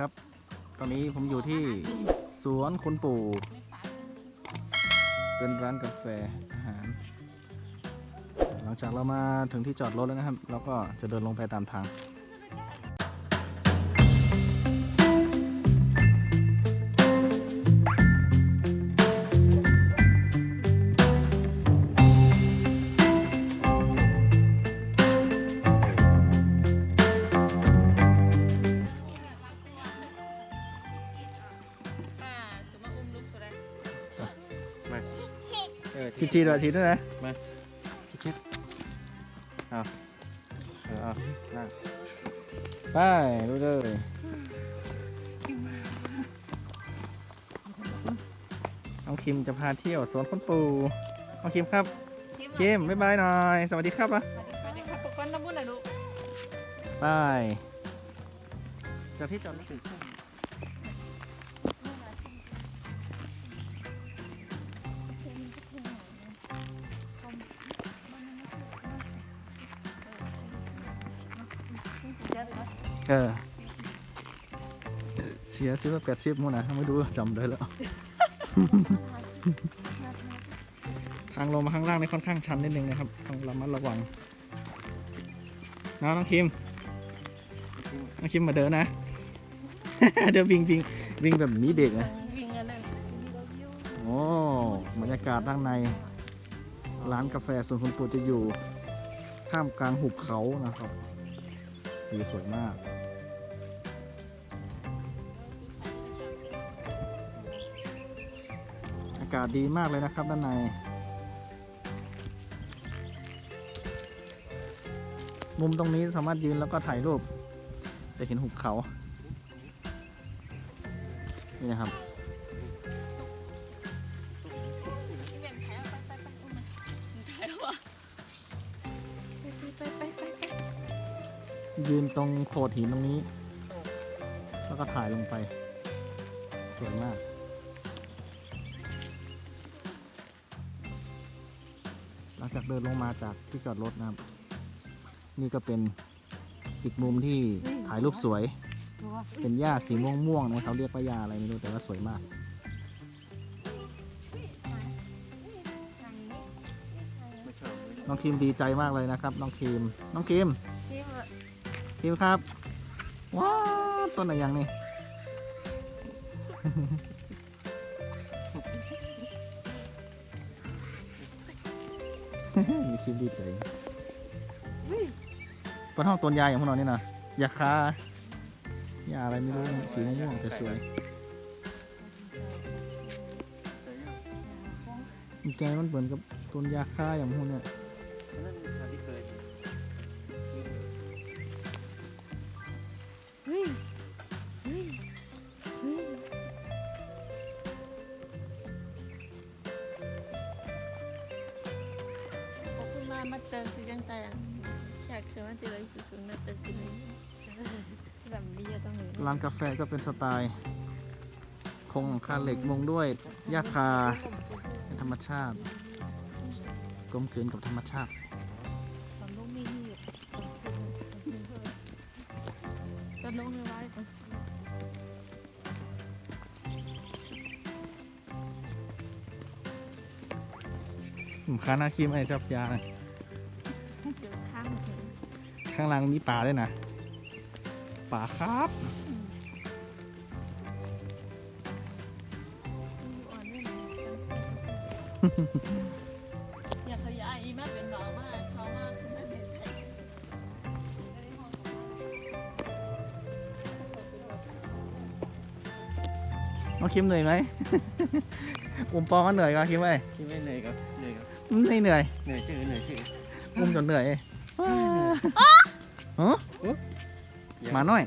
ครับ ตอนนี้ผมอยู่ที่สวนคุณปู่ เป็นร้านกาแฟอาหาร หลังจากเรามาถึงที่จอดรถแล้วนะครับ เราก็จะเดินลงไปตามทาง เออชีจีด้วยชีด้วยนะมาชิดเอาเออเอานั่งไปดูเลยน้องคิมจะพาเที่ยวสวนคุณปู่น้องคิมครับคิมบ๊ายบายหน่อย สวัสดีครับอะสวัสดีครับปกป้องน้ำบุญหน่อยลูกไปจากที่จอดรถถึง เออเสียซื้อมาแปดสิบมั้งนะไม่ดูจำได้แล้ว ทางลงมาข้างล่างนี่ค่อนข้างชันนิดนึงนะครับต้องระมัดระวังนะน้องคิมน้องคิมมาเดินนะ เดี๋ยววิ่งวิ่งวิ่งแบบหนี้เด็กนะวิ่งอันนั้นโอ้บรรยากาศด้านใน ร้านกาแฟส่วนคุณปู่จะอยู่ท่ามกลางหุบเขานะครับวิวสวยมากากาศดีมากเลยนะครับด้านใน มุมตรงนี้สามารถยืนแล้วก็ถ่ายรูป จะเห็นหุบเขา นี่นะครับยืนตรงโขดหินตรงนี้ แล้วก็ถ่ายลงไป สวยมาก งจากเดินลงมาจากที่จอดรถนะครับ นี่ก็เป็นอีกมุมที่ถ่ายรูปสวย เป็นหญ้าสีม่วงม่วงๆนะเขาเรียกว่าหญ้าอะไรไม่รู้แต่ว่าสวยมากไม่ชอบน้องคิมดีใจมากเลยนะครับ น้องคิมน้องคิมพี่มาคิมครับว้าวต้นอะไรยังนี่ มีคิมดีใจปนห้องต้นยาอย่างพวกเรานี่นะยาคายาอะไรไม่รู้สีม่วงๆแต่สวยแกมันเหมือนกับต้นยาคาอย่างพวกเนี้ย คุณมากมาเติมคือยังแต่อยากเคยมาเจออะไรสูงๆมาเติมคือนี้แบบนี้จะต้องหนูร้านกาแฟก็เป็นสไตล์คงคาเหล็กมงด้วยหญ้าคาเป็นธรรมชาติกลมกลืนกับธรรมชาติ ตอนลูกมีที่อยู่ตอนลูกมีไว้ก่อนผมค้าหน้าคีมไอ้เจับยานะเดี๋ยวข้างถึง ข้างล่างมีป่าด้วยนะป่าครับอ่อนด้วยนะอยากขยายอีมากเป็นหมอมากเขามากคือไม่เป็นไทยน้องคิมเหนื่อยไหม อุ้มปองก็เหนื่อยก็คิมไอ้ยคิดไม่เหนื่อยครับเหนื่อยครับไม่เหนื่อย เหนื่อยชื่อเหนื่อยชื่ออุ้มจนเหนื่อย ฮะหมาน้อย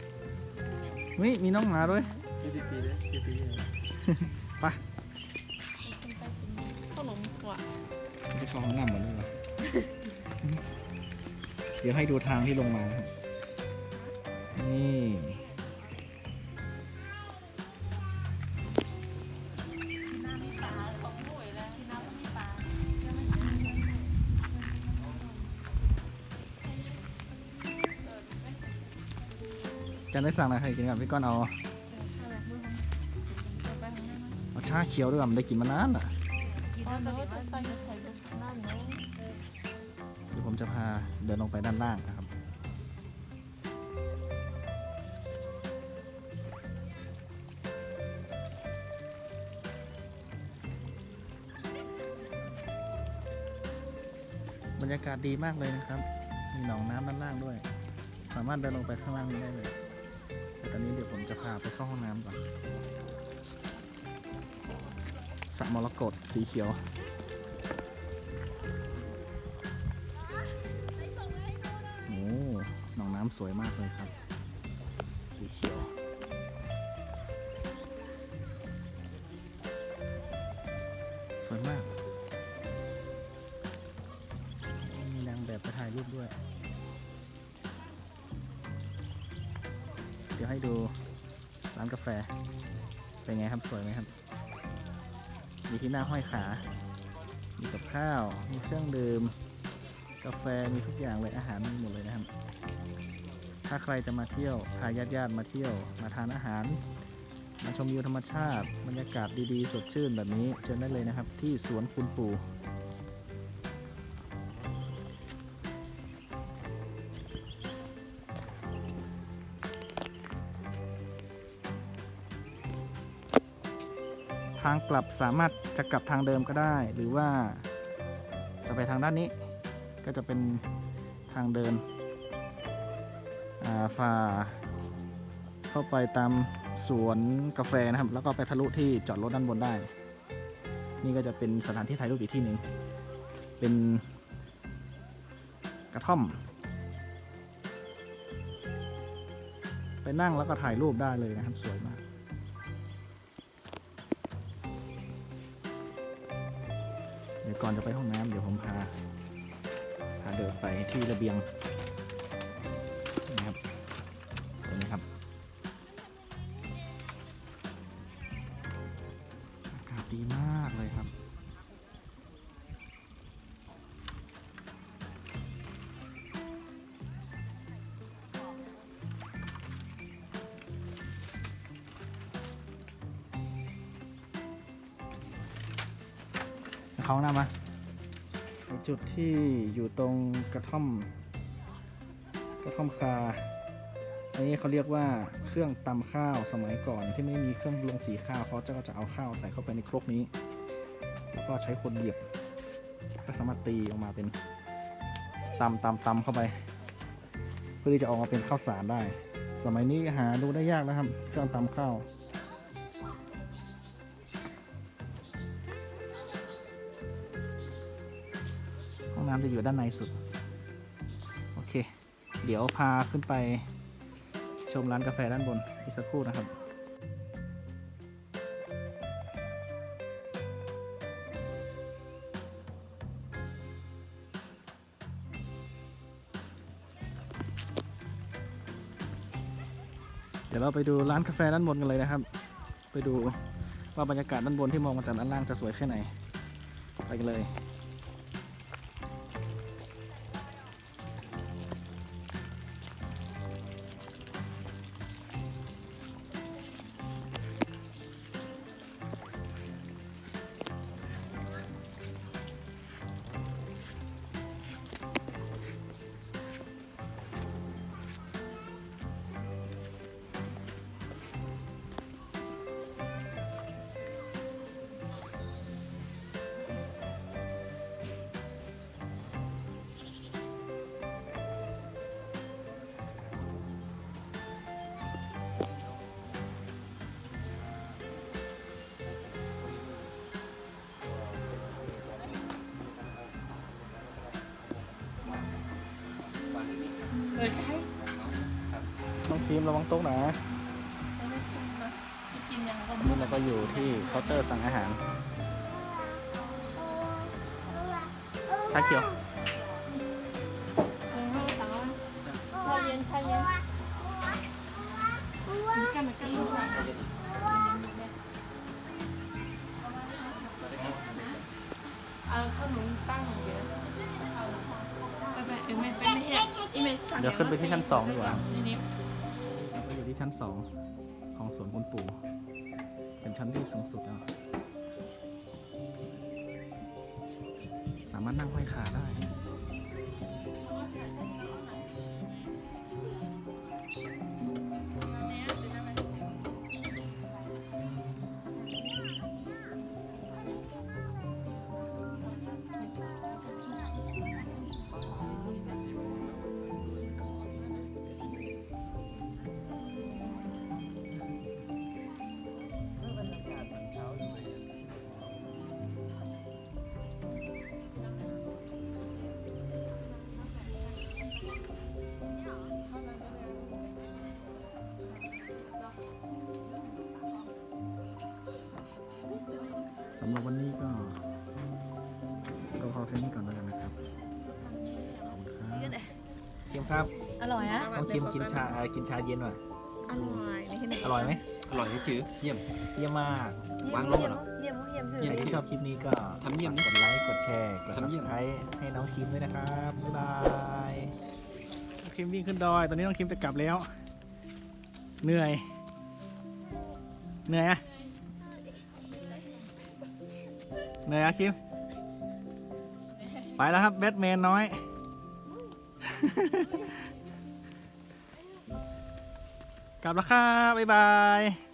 เฮ้ยมีน้องหมาด้วยชื่อดีปีเลยชื่อปีเลยขนมกว่าไปเข้าห้องน้ำเหมือนเลยเดี๋ยวให้ดูทางที่ลงมานะครับนี่น้ จะได้สั่งอะไรให้กินกับพี่ก้อนเอาชาเขียวด้วยมันได้กินมานานอะอ๋อแต่ว่าจะไปกับใครก็นั่นเนาะเดี๋ยวผมจะพาเดินลงไปด้านล่างนะครับบรรยากาศดีมากเลยนะครับ มีหนองน้ำด้านล่างด้วย สามารถเดินลงไปข้างล่างนี้ได้เลย แต่ตอนนี้เดี๋ยวผมจะพาไปเข้าห้องน้ำก่อนสระมรกตสีเขียว โอ้หนองน้ำสวยมากเลยครับ สีเขียว สวยมาก มีนางแบบไปถ่ายรูปด้วย ดี๋ยวให้ดูร้านกาแฟ เป็นไงครับสวยไหมครับ มีที่หน้าห้อยขา มีกับข้าว มีเครื่องดื่ม กาแฟ มีทุกอย่างเลยอาหารมีหมดเลยนะครับ ถ้าใครจะมาเที่ยวพาญาติญาติมาเที่ยว มาทานอาหาร มาชมวิวธรรมชาติ บรรยากาศดีๆ สดชื่นแบบนี้ เชิญได้เลยนะครับ ที่สวนคุณปู่ ทางกลับสามารถจะกลับทางเดิมก็ได้ หรือว่าจะไปทางด้านนี้ ก็จะเป็นทางเดินฝ่าเข้าไปตามสวนกาแฟนะครับ แล้วก็ไปทะลุที่จอดรถด้านบนได้ นี่ก็จะเป็นสถานที่ถ่ายรูปอีกที่หนึ่งเป็นกระท่อม ไปนั่งแล้วก็ถ่ายรูปได้เลยนะครับ สวยมาก ดี๋ยวก่อนจะไปห้องน้ำเดี๋ยวผมพาพาเดินไปที่ระเบียงนะครับสวยไหมครับอากาศดีมากเลยครับ เขาหน้ำมาในจุดที่อยู่ตรงกระท่อม กระท่อมคาอันนี้เขาเรียกว่าเครื่องตำข้าวสมัยก่อนที่ไม่มีเครื่องลงสีข้าวเขาจะก็จะเอาข้าวใส่เข้าไปในครกนี้ แล้วก็ใช้คนเหยียบ ก็สามารถตีออกมาเป็นตำตำตำเข้าไป เพื่อที่จะออกมาเป็นข้าวสารได้ สมัยนี้หาดูได้ยากนะครับเครื่องตำข้าว น้ำจะอยู่ด้านในสุด โอเค เดี๋ยวพาขึ้นไปชมร้านกาแฟด้านบน อีกสักครู่นะครับเดี๋ยวเราไปดูร้านกาแฟด้านบนกันเลยนะครับ ไปดูว่าบรรยากาศด้านบนที่มองมาจากด้านล่างจะสวยแค่ไหน ไปกันเลย ออใช่น้องทีมระวังโต๊ะนะไม่ได้ซุปนะกินยังก็นี่เราก็อยู่ที่เคาน์เตอร์สั่งอาหาร ชาเขียวเออให้สั่งว่าชาเย็นชาเย็นมีกันมากินด้วยเอาขนมตั้งเดี๋ยวเอาไปไปเออไม่ไปไม่เห็น อีเมลสั่งเดี๋ยวขึ้นไปที่ชั้นสองดีกว่านี่นี่เราอยู่ที่ชั้นสองของสวนคุณปู่เป็นชั้นที่สูงสุดแล้วสามารถนั่งห้อยขาได้ คิมครับอร่อยนะน้องคิมกินชาเอ่อกินชาเย็นหน่อยอร่อยไม่ใช่อร่อยไหมอร่อยจืดเยี่ยม เยี่ยมมากวางลงเหรอเยี่ยมเยี่ยมสื่อใครที่ชอบคลิปนี้ก็ทำเยี่ยมฝากกดไลค์กดแชร์กด ทำเยี่ยม subscribe ให้น้องคิมด้วยนะครับบ๊ายบายน้องคิมวิ่งขึ้นดอย ตอนนี้น้องคิมจะกลับแล้ว เหนื่อย เหนื่อยอะเหนื่อยอะคิม ไปแล้วครับแบทแมนน้อย กลับแล้วครับบ๊ายบาย